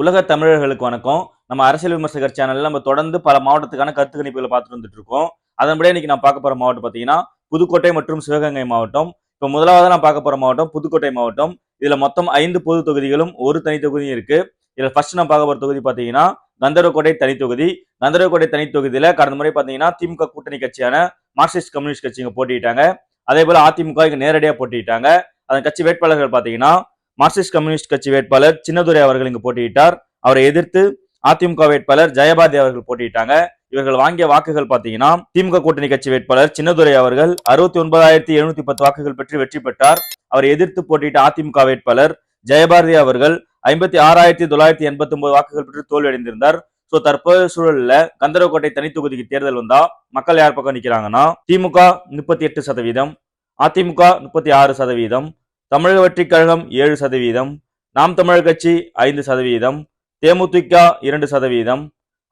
உலக தமிழர்களுக்கு வணக்கம். நம்ம அரசியல் விமர்சகர் சேனல்ல நம்ம தொடர்ந்து பல மாவட்டத்துக்கான கருத்து கணிப்புகளை பார்த்துட்டு வந்துட்டு இருக்கோம் அதன்படி இன்னைக்கு நான் பார்க்க போற மாவட்டம் பார்த்தீங்கன்னா புதுக்கோட்டை மற்றும் சிவகங்கை மாவட்டம். இப்போ முதலாவது நான் பார்க்க போற மாவட்டம் புதுக்கோட்டை மாவட்டம். இதுல மொத்தம் ஐந்து பொது தொகுதிகளும் ஒரு தனி தொகுதியும் இருக்கு. இதுல ஃபர்ஸ்ட் நான் பார்க்க போற தொகுதி பார்த்தீங்கன்னா கந்தரவக்கோட்டை தனித்தொகுதி கந்தரவக்கோட்டை தனித்தொகுதியில கடந்த முறை பாத்தீங்கன்னா திமுக கூட்டணி கட்சியான மார்க்சிஸ்ட் கம்யூனிஸ்ட் கட்சிங்க போட்டிட்டாங்க போட்டியிட்டாங்க. அதே போல அதிமுக இங்க நேரடியாக போட்டிட்டாங்க அதன் கட்சி வேட்பாளர்கள் பாத்தீங்கன்னா மார்க்சிஸ்ட் கம்யூனிஸ்ட் கட்சி வேட்பாளர் சின்னதுரை அவர்கள் இங்கு போட்டியிட்டார். அவரை எதிர்த்து அதிமுக வேட்பாளர் ஜெயபாரதி அவர்கள் போட்டியிட்டாங்க. இவர்கள் வாங்கிய வாக்குகள் பாத்தீங்கன்னா திமுக கூட்டணி கட்சி வேட்பாளர் சின்னதுரை அவர்கள் அறுபத்தி ஒன்பதாயிரத்தி எழுநூத்தி பத்து வாக்குகள் பெற்று வெற்றி பெற்றார். அவரை எதிர்த்து போட்டியிட்ட அதிமுக வேட்பாளர் ஜெயபாரதி அவர்கள் ஐம்பத்தி ஆறாயிரத்தி தொள்ளாயிரத்தி எண்பத்தி ஒன்பது வாக்குகள் பெற்று தோல்வியடைந்திருந்தார். சோ தற்போதைய சூழல்ல கந்தரவக்கோட்டை தனி தொகுதிக்கு தேர்தல் வந்தா மக்கள் யார் பக்கம் நிக்கிறாங்கன்னா திமுக முப்பத்தி எட்டு சதவீதம் அதிமுக முப்பத்தி ஆறு சதவீதம் தமிழக வெற்றிக் கழகம் ஏழு சதவீதம் நாம் தமிழர் கட்சி ஐந்து சதவீதம் தேமுதிக இரண்டு சதவீதம்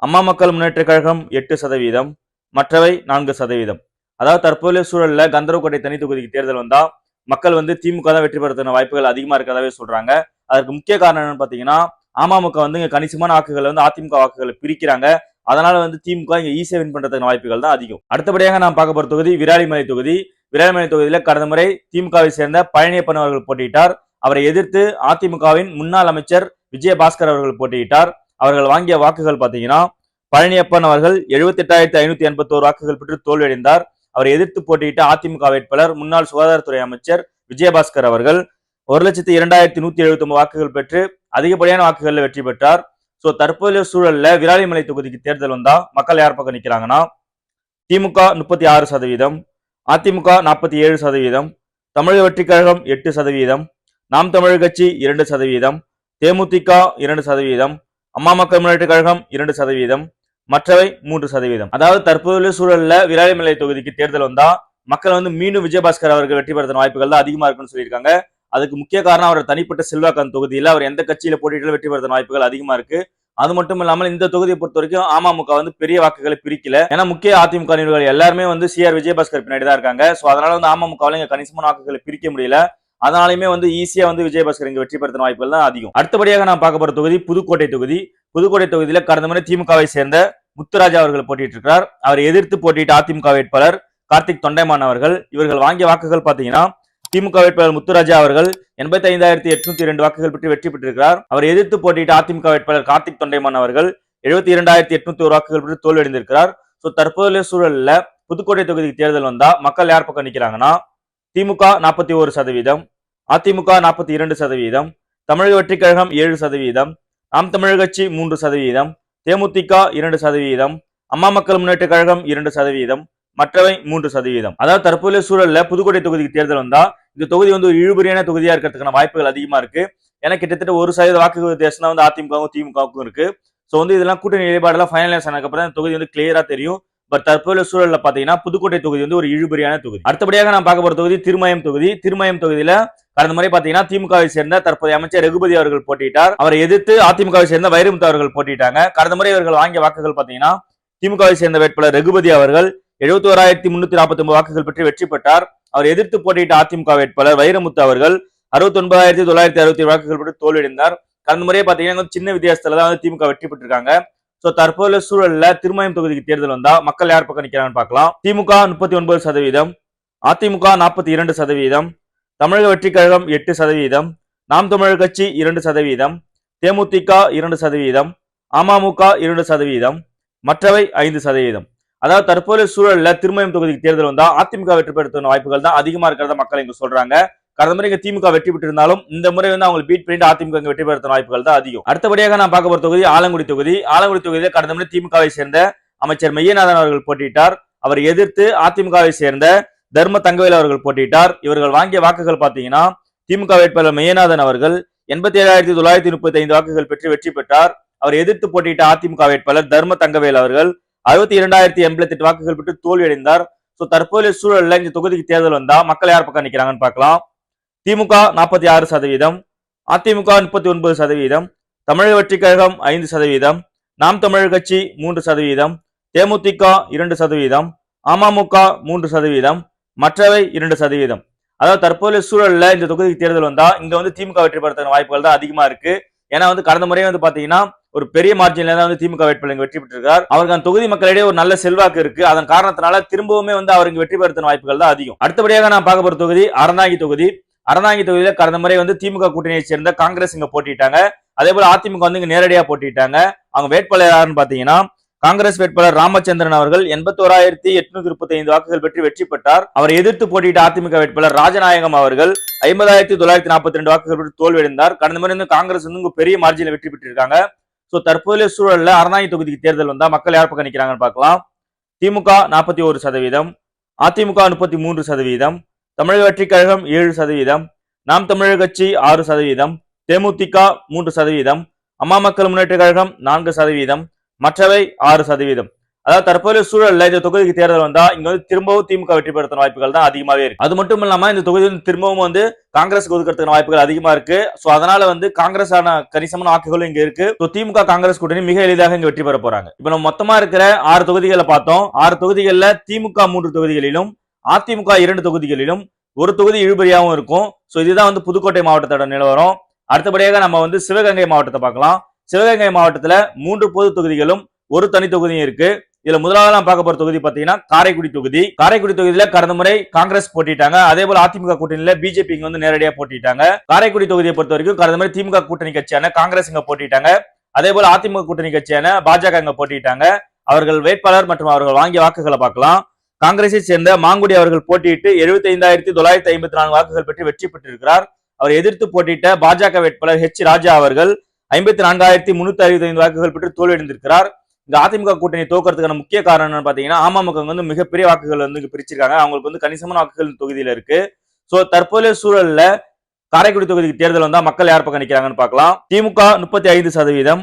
அம்மா மக்கள் முன்னேற்ற கழகம் எட்டு சதவீதம் மற்றவை நான்கு சதவீதம். அதாவது தற்போதைய சூழலில் கந்தரவக்கோட்டை தனி தொகுதிக்கு தேர்தல் வந்தால் மக்கள் வந்து திமுக தான் வெற்றி பெறத்தின வாய்ப்புகள் அதிகமாக இருக்கிறதாவே சொல்கிறாங்க அதற்கு முக்கிய காரணம் என்னன்னு பார்த்தீங்கன்னா அமமுக வந்து இங்கே கணிசமான வாக்குகளை வந்து அதிமுக வாக்குகளை பிரிக்கிறாங்க. அதனால வந்து திமுக இங்கே ஈஸியாக வின் பண்ணுறதுக்கான வாய்ப்புகள் தான் அதிகம். அடுத்தபடியாக நான் பார்க்க போகிற தொகுதி விராலிமலை தொகுதி. விராலிமலை தொகுதியில கடந்த முறை திமுகவை சேர்ந்த பழனியப்பன் அவர்கள் போட்டியிட்டார். அவரை எதிர்த்து அதிமுகவின் முன்னாள் அமைச்சர் விஜயபாஸ்கர் அவர்கள் போட்டியிட்டார். அவர்கள் வாங்கிய வாக்குகள் பாத்தீங்கன்னா பழனியப்பன் அவர்கள் எழுபத்தி எட்டாயிரத்தி ஐநூத்தி எண்பத்தோரு வாக்குகள் பெற்று தோல்வியடைந்தார். அவரை எதிர்த்து போட்டியிட்ட அதிமுக வேட்பாளர் முன்னாள் சுகாதாரத்துறை அமைச்சர் விஜயபாஸ்கர் அவர்கள் ஒரு லட்சத்தி இரண்டாயிரத்தி நூத்தி எழுபத்தி ஒன்பது வாக்குகள் பெற்று அதிகப்படியான வாக்குகளில் வெற்றி பெற்றார். சோ தற்போதைய சூழல்ல விராலிமலை தொகுதிக்கு தேர்தல் வந்தா மக்கள் யார் பக்கம் நிற்கிறாங்கன்னா திமுக முப்பத்தி ஆறு சதவீதம் அதிமுக நாற்பத்தி ஏழு சதவீதம் தமிழக வெற்றிக் கழகம் எட்டு சதவீதம் நாம் தமிழர் கட்சி இரண்டு சதவீதம் தேமுதிக இரண்டு சதவீதம் அம்மா மக்கள் முன்னேற்ற கழகம் இரண்டு சதவீதம் மற்றவை மூன்று சதவீதம். அதாவது தற்போதைய சூழல்ல விராலிமலை தொகுதிக்கு தேர்தல் வந்தா மக்கள் வந்து மீண்டும் விஜயபாஸ்கர் அவர்கள் வெற்றி பெறதுன வாய்ப்புகள் தான் அதிகமா இருக்குன்னு சொல்லியிருக்காங்க. அதுக்கு முக்கிய காரணம் அவர் தனிப்பட்ட செல்வாக்கான் தொகுதியில் அவர் எந்த கட்சியில போட்டியிட்டு வெற்றி பெறதுன வாய்ப்புகள் அதிகமா இருக்கு. அது மட்டும் இல்லாமல் இந்த தொகுதியை பொறுத்த வரைக்கும் அமமுக வந்து பெரிய வாக்குகளை பிரிக்கல. ஏன்னா முக்கிய அதிமுக நிர்வாகிகள் எல்லாருமே வந்து சிஆர் விஜயபாஸ்கர் பின்னாடி தான் இருக்காங்க. ஸோ அதனால வந்து அமமுகவில் இங்க கணிசமான வாக்குகளை பிரிக்க முடியல. அதனாலுமே வந்து ஈஸியா வந்து விஜயபாஸ்கர் இங்க வெற்றி பெறதுன வாய்ப்புகள் தான் அதிகம். அடுத்தபடியாக நான் பார்க்க போற தொகுதி புதுக்கோட்டை தொகுதி. புதுக்கோட்டை தொகுதியில கடந்த முறை திமுகவை சேர்ந்த முத்துராஜா அவர்கள் போட்டிட்டு இருக்கிறார் அவரை எதிர்த்து போட்டியிட்ட அதிமுக வேட்பாளர் கார்த்திக் தொண்டைமான் அவர்கள் இவர்கள் வாங்கிய வாக்குகள் பாத்தீங்கன்னா திமுக வேட்பாளர் முத்துராஜா அவர்கள் எண்பத்தி ஐந்தாயிரத்தி எட்நூத்தி இரண்டு வாக்குகள் பெற்று வெற்றி பெற்றிருக்கிறார். அவர் எதிர்த்து போட்டியிட்ட அதிமுக வேட்பாளர் கார்த்திக் தொண்டைமான் அவர்கள் எழுபத்தி இரண்டாயிரத்தி எட்நூத்தி ஒரு வாக்குகள் பெற்று தோல்வியடைந்திருக்கிறார். சோ தற்போதைய சூழல்ல புதுக்கோட்டை தொகுதிக்கு தேர்தல் வந்தா மக்கள் யார் பக்கம் நிக்கிறாங்கன்னா திமுக நாற்பத்தி ஒரு சதவீதம் அதிமுக நாற்பத்தி இரண்டு சதவீதம் தமிழக வெற்றிக் கழகம் ஏழு சதவீதம் நாம் தமிழர் கட்சி மூன்று சதவீதம் தேமுதிக இரண்டு சதவீதம் அம்மா மக்கள் முன்னேற்ற கழகம் இரண்டு சதவீதம் மற்றவை மூன்று சதவீதம். அதாவது தற்போதைய சூழல்ல புதுக்கோட்டை தொகுதிக்கு தேர்தல் வந்தா இந்த தொகுதி வந்து ஒரு இழுபறியான தொகுதியா இருக்கிறதுக்கான வாய்ப்புகள் அதிகமா இருக்கு. ஏன்னா கிட்டத்தட்ட ஒரு சதவீத வாக்கு வித்தியாசம் வந்து அதிமுகவும் திமுகவுக்கும் இருக்கு. ஸோ வந்து இதெல்லாம் கூட்டணி நிலைப்பாடெல்லாம் ஃபைனலைஸ் ஆனதுக்கப்புறம் இந்த தொகுதி வந்து கிளியரா தெரியும். பட் தற்போதைய சூழலில் பார்த்தீங்கன்னா புதுக்கோட்டை தொகுதி வந்து ஒரு இழுபறியான தொகுதி. அடுத்தபடியாக நான் பார்க்க போற தொகுதி திருமயம் தொகுதி. திருமயம் தொகுதியில கடந்த முறை பாத்தீங்கன்னா திமுகவை சேர்ந்த தற்போதைய அமைச்சர் ரகுபதி அவர்கள் போட்டியிட்டார். அவரை எதிர்த்து அதிமுகவை சேர்ந்த வைரமுத்து அவர்கள் போட்டியிட்டாங்க. கடந்த முறை இவர்கள் வாங்கிய வாக்குகள் பாத்தீங்கன்னா திமுகவை சேர்ந்த வேட்பாளர் ரகுபதி அவர்கள் எழுபத்தி ஓராயிரத்தி முன்னூத்தி நாற்பத்தி ஒன்பது வாக்குகள் பெற்று வெற்றி பெற்றார். அவர் எதிர்த்து போட்டியிட்ட அதிமுக வேட்பாளர் வைரமுத்து அவர்கள் அறுபத்தி ஒன்பதாயிரத்தி தொள்ளாயிரத்தி அறுபத்தி வாக்குகள் பெற்று தோல்வியடைந்தார். கடந்த முறையே பாத்தீங்கன்னா சின்ன வித்தியாசத்துல தான் வந்து திமுக வெற்றி பெற்றிருக்காங்க. சோ தற்போதைய சூழல்ல திருமயம் தொகுதிக்கு தேர்தல் வந்தா மக்கள் யார் பக்கம் நிக்கிறாங்கன்னு பார்க்கலாம். திமுக முப்பத்தி ஒன்பது சதவீதம் அதிமுக நாற்பத்தி இரண்டு சதவீதம் தமிழக வெற்றி கழகம் எட்டு சதவீதம் நாம் தமிழர் கட்சி இரண்டு சதவீதம் தேமுதிக இரண்டு சதவீதம் அமமுக இரண்டு சதவீதம் மற்றவை ஐந்து சதவீதம். அதாவது தற்போதைய சூழல்ல திருமயம் தொகுதிக்கு தேர்தல் வந்தா அதிமுக வெற்றி பெறதுக்கான வாய்ப்புகள் தான் அதிகமா இருக்கிறத மக்கள் இங்க சொல்றாங்க. கடந்த முறை இங்க திமுக வெற்றி பெற்றிருந்தாலும் இந்த முறை வந்து அவங்க பீட் பண்ணிட்டு அதிமுக இங்க வெற்றி பெறதுக்கான வாய்ப்புகள் தான் அதிகம். அடுத்தபடியாக நான் பார்க்க போற தொகுதி ஆலங்குடி தொகுதி. ஆலங்குடி தொகுதியில் கடந்த முறை திமுகவை சேர்ந்த அமைச்சர் மையநாதன் அவர்கள் போட்டியிட்டார். அவர் எதிர்த்து அதிமுகவை சேர்ந்த தர்ம தங்கவேல் அவர்கள் போட்டியிட்டார். இவர்கள் வாங்கிய வாக்குகள் பாத்தீங்கன்னா திமுக வேட்பாளர் மையநாதன் அவர்கள் எண்பத்தி ஏழாயிரத்தி தொள்ளாயிரத்தி முப்பத்தி ஐந்து வாக்குகள் பெற்று வெற்றி பெற்றார். அவர் எதிர்த்து போட்டியிட்ட அதிமுக வேட்பாளர் தர்ம தங்கவேல் அவர்கள் அறுபத்தி இரண்டாயிரத்தி எண்பத்தி எட்டு வாக்குகள் பெற்று தோல்வியடைந்தார். சோ தற்போதைய சூழல்ல இந்த தொகுதிக்கு தேர்தல் வந்தா மக்கள் யார் பக்கம் நிக்கிறாங்கன்னு பார்க்கலாம். திமுக நாற்பத்தி ஆறு சதவீதம் அதிமுக முப்பத்தி ஒன்பது சதவீதம் தமிழக வெற்றி கழகம் ஐந்து சதவீதம் நாம் தமிழர் கட்சி மூன்று சதவீதம் தேமுதிக இரண்டு சதவீதம் அமமுக மூன்று சதவீதம் மற்றவை இரண்டு சதவீதம். அதாவது தற்போதைய சூழல்ல இந்த தொகுதிக்கு தேர்தல் வந்தா இங்க வந்து திமுக வெற்றி பெறதுக்கான வாய்ப்புகள் தான் அதிகமா இருக்கு. ஏன்னா வந்து கடந்த முறையே வந்து பாத்தீங்கன்னா ஒரு பெரிய மார்ஜின்ல தான் வந்து திமுக வேட்பாளர் வெற்றி பெற்றிருக்கார். அவருக்கு அந்த தொகுதி மக்களிடையே ஒரு நல்ல செல்வாக்கு இருக்கு. அதன் காரணத்தினால திரும்பவுமே வந்து அவருக்கு வெற்றி பெறுத்தின வாய்ப்புகள் தான் அதிகம். அடுத்தபடியாக நான் பார்க்க போற தொகுதி அறந்தாங்கி தொகுதி. அறந்தாங்கி தொகுதியில கடந்த முறை வந்து திமுக கூட்டணியை சேர்ந்த காங்கிரஸ் இங்க போட்டிட்டாங்க அதே போல அதிமுக வந்து இங்க நேரடியா போட்டிட்டாங்க அவங்க வேட்பாளர் யாருன்னு பாத்தீங்கன்னா காங்கிரஸ் வேட்பாளர் ராமச்சந்திரன் அவர்கள் எண்பத்தோராயிரத்தி எட்நூத்தி முப்பத்தி ஐந்து வாக்குகள் பெற்று வெற்றி பெற்றார். அவரை எதிர்த்து போட்டியிட்ட அதிமுக வேட்பாளர் ராஜநாயகம் அவர்கள் ஐம்பதாயிரத்தி தொள்ளாயிரத்தி நாற்பத்தி ரெண்டு வாக்குகள் பெற்று தோல்வியடைந்தார். கடந்த முறை வந்து காங்கிரஸ் வந்து பெரிய மார்ஜினில் வெற்றி பெற்றிருக்காங்க. ஸோ தற்போதைய சூழலில் அரணாயி தொகுதிக்கு தேர்தல் வந்தால் மக்கள் யார் பக்கம் நிற்கிறாங்கன்னு பார்க்கலாம். திமுக நாற்பத்தி ஒரு சதவீதம் அதிமுக முப்பத்தி மூன்று சதவீதம் தமிழக வெற்றிக் கழகம் ஏழு சதவீதம் நாம் தமிழர் கட்சி ஆறு சதவீதம் தேமுதிக மூன்று சதவீதம் அம்மா மக்கள் முன்னேற்ற கழகம் நான்கு சதவீதம் மற்றவை ஆறு சதவீதம். அதாவது தற்போதைய சூழல்ல இந்த தொகுதிக்கு தேர்தல் வந்தா இங்க வந்து திரும்பவும் திமுக வெற்றி பெறுத்த வாய்ப்புகள் தான் அதிகமாவே இருக்கு. அது மட்டும் இல்லாம இந்த தொகுதி வந்து திரும்பவும் வந்து காங்கிரஸ் ஒதுக்கிறதுக்கான வாய்ப்புகள் அதிகமா இருக்கு. சோ அதனால வந்து காங்கிரஸ் ஆன கணிசமான வாக்குகளும் இங்க இருக்கு. திமுக காங்கிரஸ் கூட்டணி மிக எளிதாக இங்க வெற்றி பெற போறாங்க. இப்ப நம்ம மொத்தமா இருக்கிற ஆறு தொகுதிகளை பார்த்தோம். ஆறு தொகுதிகளில் திமுக மூன்று தொகுதிகளிலும் அதிமுக இரண்டு தொகுதிகளிலும் ஒரு தொகுதி இழுபறியாகவும் இருக்கும். சோ இதுதான் வந்து புதுக்கோட்டை மாவட்டத்தோட நிலவரம். அடுத்தபடியாக நம்ம வந்து சிவகங்கை மாவட்டத்தை பார்க்கலாம். சிவகங்கை மாவட்டத்தில் மூன்று பொது தொகுதிகளும் ஒரு தனி தொகுதியும் இருக்கு. இதுல முதலாவது நாம் பார்க்க போற தொகுதி பாத்தீங்கன்னா காரைக்குடி தொகுதி. காரைக்குடி தொகுதியில கடந்த முறை காங்கிரஸ் போட்டிட்டாங்க. அதே போல அதிமுக கூட்டணியில பிஜேபி இங்க வந்து நேரடியா போட்டிட்டாங்க. காரைக்குடி தொகுதியை பொறுத்த வரைக்கும் கடந்த முறை திமுக கூட்டணி கட்சியான காங்கிரஸ் இங்க போட்டிட்டாங்க. அதே போல அதிமுக கூட்டணி கட்சியான பாஜக இங்க போட்டிட்டாங்க. அவர்கள் வேட்பாளர் மற்றும் அவர்கள் வாங்கிய வாக்குகளை பார்க்கலாம். காங்கிரஸை சேர்ந்த மாங்குடி அவர்கள் போட்டியிட்டு எழுபத்தி ஐந்தாயிரத்தி தொள்ளாயிரத்தி ஐம்பத்தி நான்கு வாக்குகள் பெற்று வெற்றி பெற்றிருக்கிறார். அவர் எதிர்த்து போட்டியிட்ட பாஜக வேட்பாளர் ஹெச் ராஜா அவர்கள் ஐம்பத்தி நான்காயிரத்தி முன்னூத்தி அறுபத்தி ஐந்து வாக்குகள் பெற்று தோல்வியடைந்திருக்கிறார். இந்த அதிமுக கூட்டணி தோக்கறதுக்கான முக்கிய காரணம் என்னன்னு பாத்தீங்கன்னா அமமுக வந்து மிகப்பெரிய வாக்குகள் வந்து பிரிச்சிருக்காங்க. அவங்களுக்கு வந்து கணிசமான வாக்குகள் தொகுதியில இருக்கு. சோ தற்போதைய சூழல்ல காரைக்குடி தொகுதிக்கு தேர்தல் வந்தா மக்கள் யார் பக்கம் நிக்கிறாங்கன்னு பார்க்கலாம் திமுக முப்பத்தி ஐந்து சதவீதம்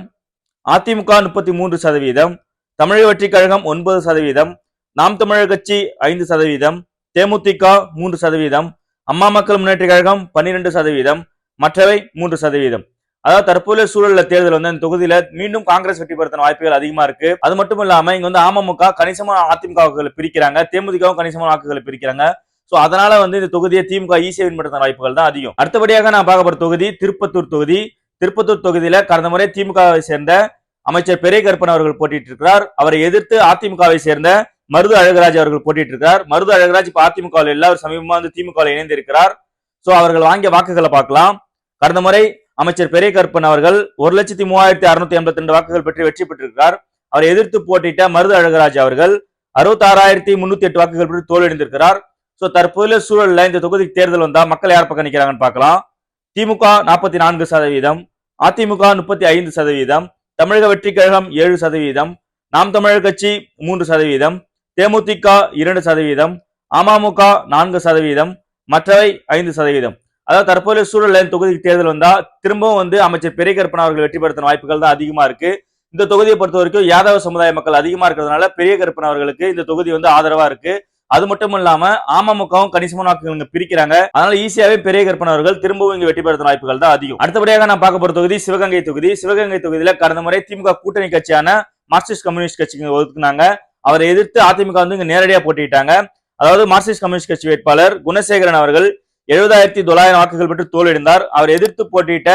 அதிமுக முப்பத்தி மூன்று சதவீதம் தமிழக வெற்றிக் கழகம் ஒன்பது சதவீதம் நாம் தமிழர் கட்சி ஐந்து சதவீதம் தேமுதிக மூன்று சதவீதம் அம்மா மக்கள் முன்னேற்ற கழகம் பன்னிரெண்டு சதவீதம் மற்றவை மூன்று சதவீதம். அதாவது தற்போதைய சூழல்ல தேர்தல் வந்து அந்த தொகுதியில மீண்டும் காங்கிரஸ் வெற்றி பெறுத்தின வாய்ப்புகள் அதிகமா இருக்கு. அது மட்டும் இல்லாம இங்க வந்து அமமுக கணிசமான அதிமுக வாக்குகளை பிரிக்கிறாங்க. தேமுதிகவும் கணிசமான வாக்குகளை பிரிக்கிறாங்க. சோ அதனால வந்து இந்த தொகுதியை திமுக ஈஸியா வின் வாய்ப்புகள் தான் அதிகம். அடுத்தபடியாக நான் பார்க்க தொகுதி திருப்பத்தூர் தொகுதி. திருப்பத்தூர் தொகுதியில கடந்த முறை திமுகவை சேர்ந்த அமைச்சர் பெரிய கருப்பன் அவர்கள் போட்டிட்டு இருக்கிறார். அவரை எதிர்த்து அதிமுகவை சேர்ந்த மருது அழகராஜ் அவர்கள் போட்டிட்டு இருக்கிறார். மருது அழகராஜ் இப்ப அதிமுகவில் இல்ல. அவர் சமீபமா வந்து திமுக இணைந்து இருக்கிறார் சோ அவர்கள் வாங்கிய வாக்குகளை பார்க்கலாம். கடந்த முறை அமைச்சர் பெரிய கருப்பன் அவர்கள் ஒரு லட்சத்தி மூவாயிரத்தி அறுநூத்தி எண்பத்தி ரெண்டு வாக்குகள் பெற்று வெற்றி பெற்றிருக்கிறார். அவரை எதிர்த்து போட்டியிட்ட மருது அழகராஜ் அவர்கள் அறுபத்தி ஆறாயிரத்தி முன்னூத்தி எட்டு வாக்குகள் பெற்று தோல்வியடைந்திருக்கிறார். சோ தற்போதைய சூழல்ல இந்த தொகுதிக்கு தேர்தல் வந்தா மக்கள் யார் பக்கம் நிக்கிறாங்கன்னு பார்க்கலாம். திமுக நாற்பத்தி நான்கு சதவீதம் அதிமுக முப்பத்தி ஐந்து சதவீதம் தமிழக வெற்றி கழகம் ஏழு சதவீதம் நாம் தமிழர் கட்சி மூன்று சதவீதம் தேமுதிக இரண்டு சதவீதம் அமமுக நான்கு சதவீதம் மற்றவை ஐந்து சதவீதம். அதாவது தற்போதைய சூழல்ல தொகுதிக்கு தேர்தல் வந்தா திரும்பவும் வந்து அமைச்சர் பெரிய கருப்பன் அவர்கள் வெற்றி பெறுத்தின வாய்ப்புகள் தான் அதிகமா இருக்கு. இந்த தொகுதியை பொறுத்த வரைக்கும் யாதவ சமுதாய மக்கள் அதிகமா இருக்கிறதுனால பெரிய கருப்பன் அவர்களுக்கு இந்த தொகுதி வந்து ஆதரவா இருக்கு. அது மட்டும் இல்லாம அமமுகவும் கணிசமான வாக்குகள் இங்க பிரிக்கிறாங்க. அதனால ஈஸியாவே பெரிய கருப்பன் அவர்கள் திரும்பவும் இங்க வெற்றி பெறுத்தின வாய்ப்புகள் தான் அதிகம். அடுத்தபடியாக நான் பார்க்க போற தொகுதி சிவகங்கை தொகுதி. சிவகங்கை தொகுதியில கடந்த முறை திமுக கூட்டணி கட்சியான மார்க்சிஸ்ட் கம்யூனிஸ்ட் கட்சிக்கு ஒதுக்குனாங்க. அவரை எதிர்த்து அதிமுக வந்து இங்க நேரடியா போட்டிட்டாங்க அதாவது மார்க்சிஸ்ட் கம்யூனிஸ்ட் கட்சி வேட்பாளர் குணசேகரன் அவர்கள் எழுபதாயிரத்தி தொள்ளாயிரம் வாக்குகள் பெற்று தோல்வியடைந்தார். அவர் எதிர்த்து போட்டியிட்ட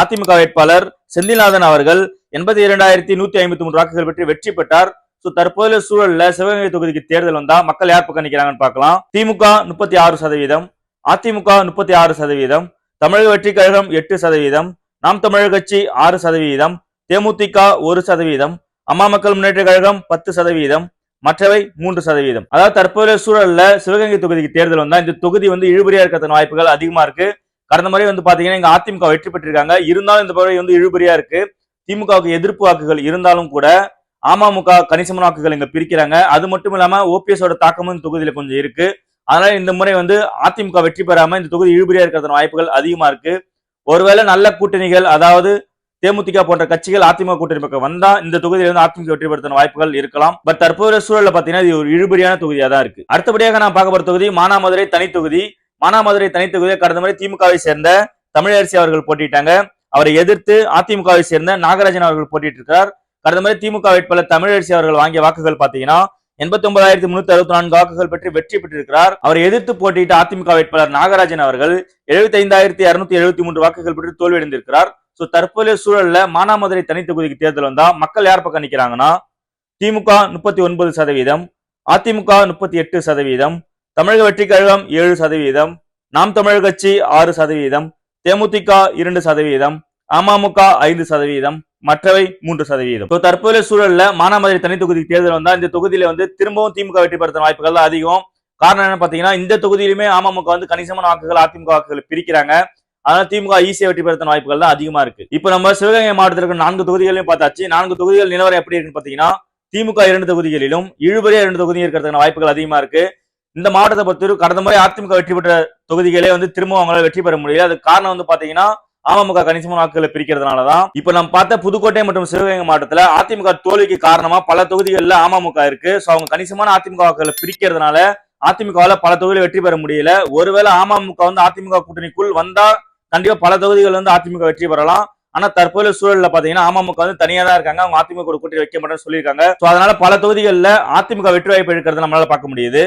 அதிமுக வேட்பாளர் செந்தில்நாதன் அவர்கள் எண்பத்தி இரண்டாயிரத்தி நூத்தி ஐம்பத்தி மூன்று வாக்குகள் பெற்று வெற்றி பெற்றார். சோ தற்போதைய சூழல்ல சிவகங்கை தொகுதிக்கு தேர்தல் வந்தா மக்கள் யார் பக்கம் நிக்கிறாங்கன்னு பார்க்கலாம். திமுக முப்பத்தி ஆறு சதவீதம் அதிமுக முப்பத்தி ஆறு சதவீதம் தமிழக வெற்றி கழகம் எட்டு சதவீதம் நாம் தமிழர் கட்சி ஆறு சதவீதம் தேமுதிக ஒரு சதவீதம் அம்மா மக்கள் முன்னேற்ற கழகம் பத்து சதவீதம் மற்றவை மூன்று சதவீதம். அதாவது தற்போதைய சூழல்ல சிவகங்கை தொகுதிக்கு தேர்தல் வந்தா இந்த தொகுதி வந்து இழுபறியா இருக்கிறதுன வாய்ப்புகள் அதிகமா இருக்கு. கடந்த முறை வந்து பாத்தீங்கன்னா இங்க அதிமுக வெற்றி பெற்றிருக்காங்க. இருந்தாலும் இந்த முறை வந்து இழுபறியா இருக்கு. திமுகவுக்கு எதிர்ப்பு வாக்குகள் இருந்தாலும் கூட அமமுக கணிசமான வாக்குகள் இங்க பிரிக்கிறாங்க. அது மட்டும் இல்லாம ஓபிஎஸோட தாக்கமும் இந்த தொகுதியில கொஞ்சம் இருக்கு. அதனால இந்த முறை வந்து அதிமுக வெற்றி பெறாம இந்த தொகுதி இழுபறியா இருக்கிறதுன வாய்ப்புகள் அதிகமா இருக்கு. ஒருவேளை நல்ல கூட்டணிகள் அதாவது தேமுதிக போன்ற கட்சிகள் அதிமுக கூட்டணி பக்கம் வந்தா இந்த தொகுதியில இருந்து அதிமுக வெற்றி பெறுத்தின வாய்ப்புகள் இருக்கலாம். பட் தற்போதைய சூழல்ல பாத்தீங்கன்னா இது ஒரு இழுபறியான தொகுதியா தான் இருக்கு. அடுத்தபடியாக நான் பார்க்க போற தொகுதி மானாமதுரை தனி தொகுதி. மானாமதுரை தனி தொகுதியை கடந்த முறை திமுகவை சேர்ந்த தமிழரசி அவர்கள் போட்டிட்டாங்க அவரை எதிர்த்து அதிமுகவை சேர்ந்த நாகராஜன் அவர்கள் போட்டிட்டு இருக்கிறார் கடந்த முறை திமுக வேட்பாளர் தமிழரசி அவர்கள் வாங்கிய வாக்குகள் பாத்தீங்கன்னா எண்பத்தி ஒன்பதாயிரத்தி முன்னூத்தி அறுபத்தி நான்கு வாக்குகள் பெற்று வெற்றி பெற்றிருக்கிறார். அவரை எதிர்த்து போட்டியிட்ட அதிமுக வேட்பாளர் நாகராஜன் அவர்கள் எழுபத்தி ஐந்தாயிரத்தி இருநூத்தி எழுபத்தி மூன்று வாக்குகள் பெற்று தோல்வியடைந்திருக்கிறார். சோ தற்போதைய சூழல்ல மானாமதுரை தனி தொகுதிக்கு தேர்தல் வந்தா மக்கள் யார் பக்கம் நிக்கிறாங்கன்னா திமுக முப்பத்தி ஒன்பது சதவீதம் அதிமுக முப்பத்தி எட்டு சதவீதம் தமிழக வெற்றி கழகம் ஏழு சதவீதம் நாம் தமிழர் கட்சி ஆறு சதவீதம் தேமுதிக இரண்டு சதவீதம் அமமுக ஐந்து சதவீதம் மற்றவை மூன்று சதவீதம். ஸோ தற்போதைய சூழல்ல மானாமதுரை தனி தொகுதிக்கு தேர்தல் வந்தா இந்த தொகுதியில வந்து திரும்பவும் திமுக வெற்றி பெறுத்த வாய்ப்புகள் தான் அதிகம். காரணம் என்ன பாத்தீங்கன்னா இந்த தொகுதியிலுமே அமமுக வந்து கணிசமான வாக்குகள் அதிமுக வாக்குகள் பிரிக்கிறாங்க. அதனால திமுக ஈஸியா வெற்றி பெறுத்த வாய்ப்புகள் தான் அதிகமா இருக்கு. இப்போ நம்ம சிவகங்கை மாவட்டத்தில் இருக்கிற நான்கு தொகுதிகளையும் பார்த்தாச்சு. நான்கு தொகுதிகள் நிலவரம் எப்படி இருக்குன்னு பாத்தீங்கன்னா திமுக இரண்டு தொகுதிகளிலும் இழுபறியா இரண்டு தொகுதியும் இருக்கிறதுக்கான வாய்ப்புகள் அதிகமா இருக்கு. இந்த மாவட்டத்தை பொறுத்தவரை கடந்த முறை அதிமுக வெற்றி பெற்ற தொகுதிகளே வந்து திரும்ப அவங்களால வெற்றி பெற முடியல. அதுக்கு காரணம் வந்து பாத்தீங்கன்னா அமமுக கணிசமான வாக்குகளை பிரிக்கிறதுனாலதான். இப்ப நம்ம பார்த்த புதுக்கோட்டை மற்றும் சிவகங்கை மாவட்டத்துல அதிமுக தோல்விக்கு காரணமா பல தொகுதிகளில் அமமுக இருக்கு. சோ அவங்க கணிசமான அதிமுக வாக்குகளை பிரிக்கிறதுனால அதிமுகவால பல தொகுதியில் வெற்றி பெற முடியல. ஒருவேளை அமமுக வந்து அதிமுக கூட்டணிக்குள் வந்தா கண்டிப்பா பல தொகுதிகள் வந்து அதிமுக வெற்றி பெறலாம். ஆனா தற்போதைய சூழல்ல பாத்தீங்கன்னா அமமுக வந்து தனியா தான் இருக்காங்க. அவங்க அதிமுக கூட்டி கூட்டணி வைக்க மாட்டேன்னு சொல்லியிருக்காங்க. அதனால பல தொகுதிகளில் அதிமுக வெற்றி வாய்ப்பு எடுக்கிறது நம்மளால பார்க்க முடியுது.